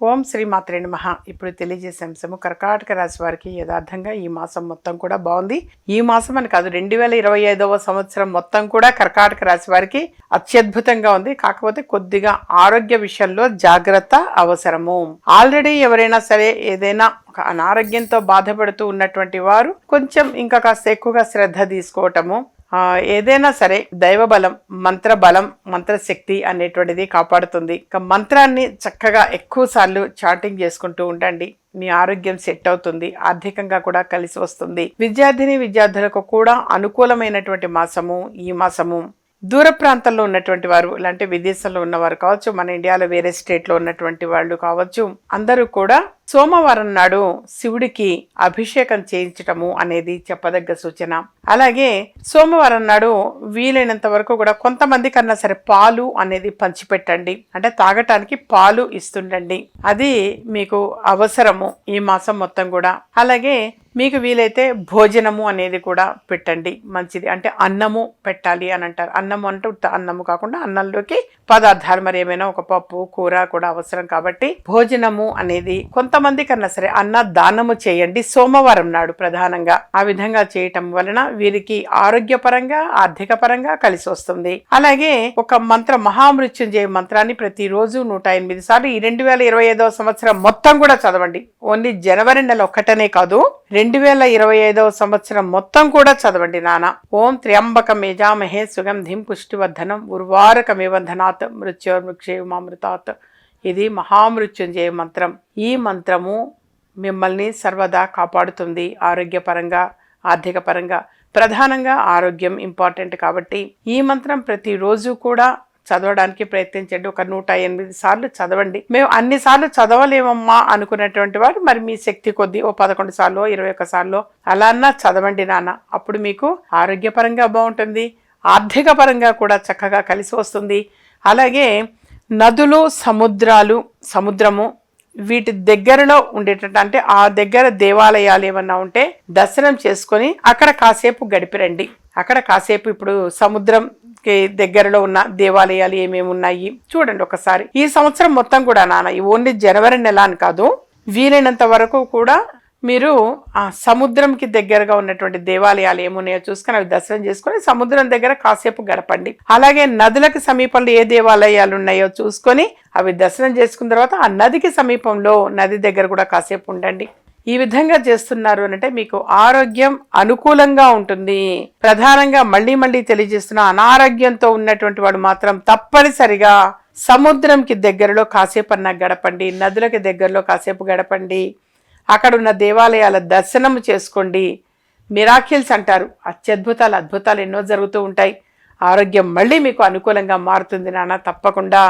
ఓం శ్రీ మాత్రే నమ. ఇప్పుడు తెలియజేసే అంశము కర్కాటక రాశి వారికి యథార్థంగా ఈ మాసం మొత్తం కూడా బాగుంది. ఈ మాసం అని కాదు రెండు వేల ఇరవై ఐదవ సంవత్సరం మొత్తం కూడా కర్కాటక రాశి వారికి అత్యద్భుతంగా ఉంది. కాకపోతే కొద్దిగా ఆరోగ్య విషయంలో జాగ్రత్త అవసరము. ఆల్రెడీ ఎవరైనా సరే ఏదైనా ఒక అనారోగ్యంతో బాధపడుతూ ఉన్నటువంటి వారు కొంచెం ఇంకా కాస్త ఎక్కువగా శ్రద్ధ తీసుకోవటము ఏదైనా సరే దైవ బలం మంత్ర బలం మంత్రశక్తి అనేటువంటిది కాపాడుతుంది. ఇక మంత్రాన్ని చక్కగా ఎక్కువసార్లు చాటింగ్ చేసుకుంటూ ఉండండి. మీ ఆరోగ్యం సెట్ అవుతుంది ఆర్థికంగా కూడా కలిసి వస్తుంది. విద్యార్థిని విద్యార్థులకు కూడా అనుకూలమైనటువంటి మాసము ఈ మాసము. దూర ప్రాంతాల్లో ఉన్నటువంటి వారు ఇలాంటి విదేశాల్లో ఉన్నవారు కావచ్చు మన ఇండియాలో వేరే స్టేట్లో ఉన్నటువంటి వాళ్ళు కావచ్చు అందరూ కూడా సోమవారం నాడు శివుడికి అభిషేకం చేయించటము అనేది చెప్పదగ్గ సూచన. అలాగే సోమవారం నాడు వీలైనంత వరకు కూడా కొంతమంది కన్నా సరే పాలు అనేది పంచిపెట్టండి. అంటే తాగటానికి పాలు ఇస్తుండండి. అది మీకు అవసరము ఈ మాసం మొత్తం కూడా. అలాగే మీకు వీలైతే భోజనము అనేది కూడా పెట్టండి. మంచిది. అంటే అన్నము పెట్టాలి అని అంటారు. అన్నము అంటే అన్నము కాకుండా అన్నంలోకి పదార్థాలు మరి ఏమైనా ఒక పప్పు కూర కూడా అవసరం కాబట్టి భోజనము అనేది కొంత కన్నా సరే అన్న దానము చేయండి సోమవారం నాడు ప్రధానంగా. ఆ విధంగా చేయటం వలన వీరికి ఆరోగ్యపరంగా ఆర్థిక పరంగా కలిసి వస్తుంది. అలాగే ఒక మంత్ర మహామృత్యుంజయ మంత్రాన్ని ప్రతిరోజు నూట ఎనిమిది సార్లు ఈ రెండు వేల ఇరవై ఐదవ సంవత్సరం మొత్తం కూడా చదవండి. ఓన్లీ జనవరి నెల ఒక్కటనే కాదు రెండు వేల ఇరవై ఐదవ సంవత్సరం మొత్తం కూడా చదవండి నాన్న ఓం త్ర్యంబక మేజామహే సుగంధిం పుష్టివర్ధనం ఉర్వారకమివ ధనాత్ మృత్యోర్మృక్షేమామృతాత్ ఇది మహామృత్యుంజయ మంత్రం. ఈ మంత్రము మిమ్మల్ని సర్వదా కాపాడుతుంది ఆరోగ్యపరంగా ఆర్థిక పరంగా ప్రధానంగా ఆరోగ్యం ఇంపార్టెంట్ కాబట్టి ఈ మంత్రం ప్రతిరోజు కూడా చదవడానికి ప్రయత్నించండి. ఒక నూట ఎనిమిది సార్లు చదవండి. మేము అన్ని సార్లు చదవలేమమ్మా అనుకున్నటువంటి వారు మరి మీ శక్తి కొద్దీ ఓ పదకొండు సార్లు ఇరవై ఒక్క సార్లు అలా అన్నా చదవండి నాన్న. అప్పుడు మీకు ఆరోగ్యపరంగా బాగుంటుంది ఆర్థిక పరంగా కూడా చక్కగా కలిసి వస్తుంది. అలాగే నదులు సముద్రాలు సముద్రము వీటి దగ్గరలో ఉండేటట్టు అంటే ఆ దగ్గర దేవాలయాలు ఏమన్నా ఉంటే దర్శనం చేసుకొని అక్కడ కాసేపు గడిపిరండి. అక్కడ కాసేపు ఇప్పుడు సముద్రంకి దగ్గరలో ఉన్న దేవాలయాలు ఏమేమి ఉన్నాయి చూడండి ఒకసారి. ఈ సంవత్సరం మొత్తం కూడా నాన్న ఓన్లీ జనవరి నెల అని కాదు వీలైనంత వరకు కూడా మీరు ఆ సముద్రంకి దగ్గరగా ఉన్నటువంటి దేవాలయాలు ఏమున్నాయో చూసుకొని అవి దర్శనం చేసుకొని సముద్రం దగ్గర కాసేపు గడపండి. అలాగే నదులకు సమీపంలో ఏ దేవాలయాలు ఉన్నాయో చూసుకొని అవి దర్శనం చేసుకున్న తర్వాత ఆ నదికి సమీపంలో నది దగ్గర కూడా కాసేపు ఉండండి. ఈ విధంగా చేస్తున్నారు అంటే మీకు ఆరోగ్యం అనుకూలంగా ఉంటుంది. ప్రధానంగా మళ్ళీ మళ్ళీ తెలియజేస్తున్న అనారోగ్యంతో ఉన్నటువంటి వాడు మాత్రం తప్పనిసరిగా సముద్రంకి దగ్గరలో కాసేపు అన్నా గడపండి. నదులకి దగ్గరలో కాసేపు గడపండి. అక్కడున్న దేవాలయాల దర్శనం చేసుకోండి. మిరాకిల్స్ అంటారు. అత్యద్భుతాలు అద్భుతాలు ఎన్నో జరుగుతూ ఉంటాయి. ఆరోగ్యం మళ్ళీ మీకు అనుకూలంగా మారుతుంది నాన్న తప్పకుండా.